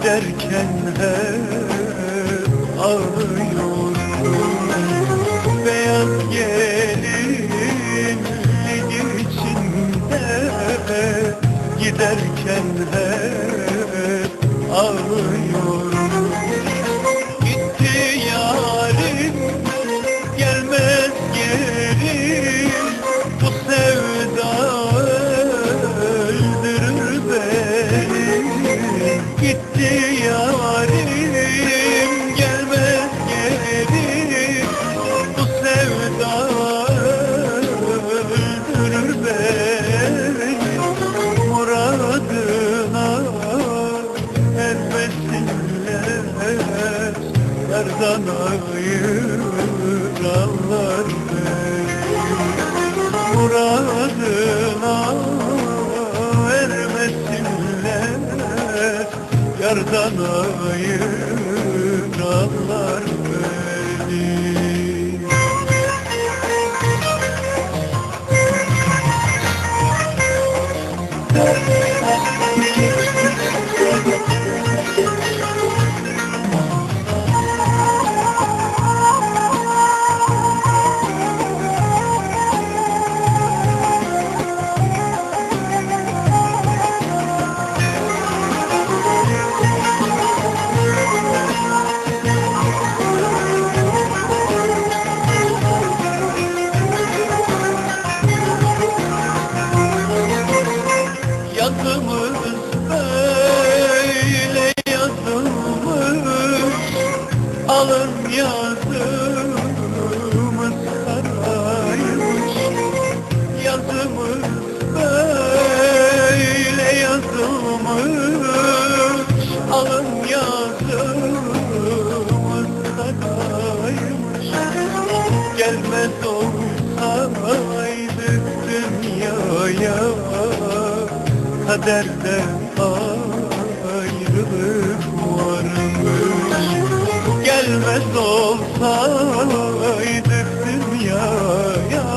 Giderken hep ağlıyorum. Beyaz gelinlik içinde Giderken hep ağlıyorum Yardan ayıranlar beni. Muradına ermesinler Yardan ayıranlar beni Yazımız böyle yazılmış Alın yazımız saraymış Yazımız böyle yazılmış Alın yazımız saraymış Gelmez olsaydık Kaderde ayrılık varmış Gelmez olsaydık dünyaya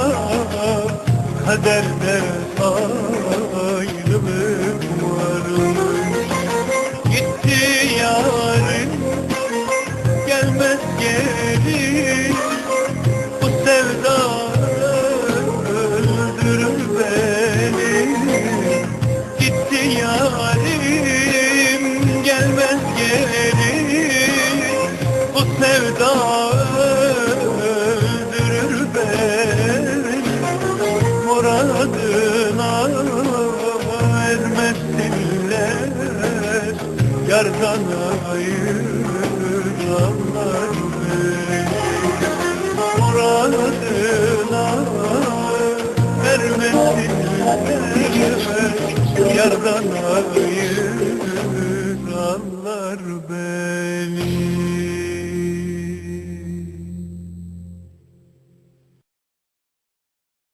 Kaderde ayrılık varmış Gitti yarın gelmez geri Yardan ayıranlar beni Muradına ermesinler Yardan ayıranlar beni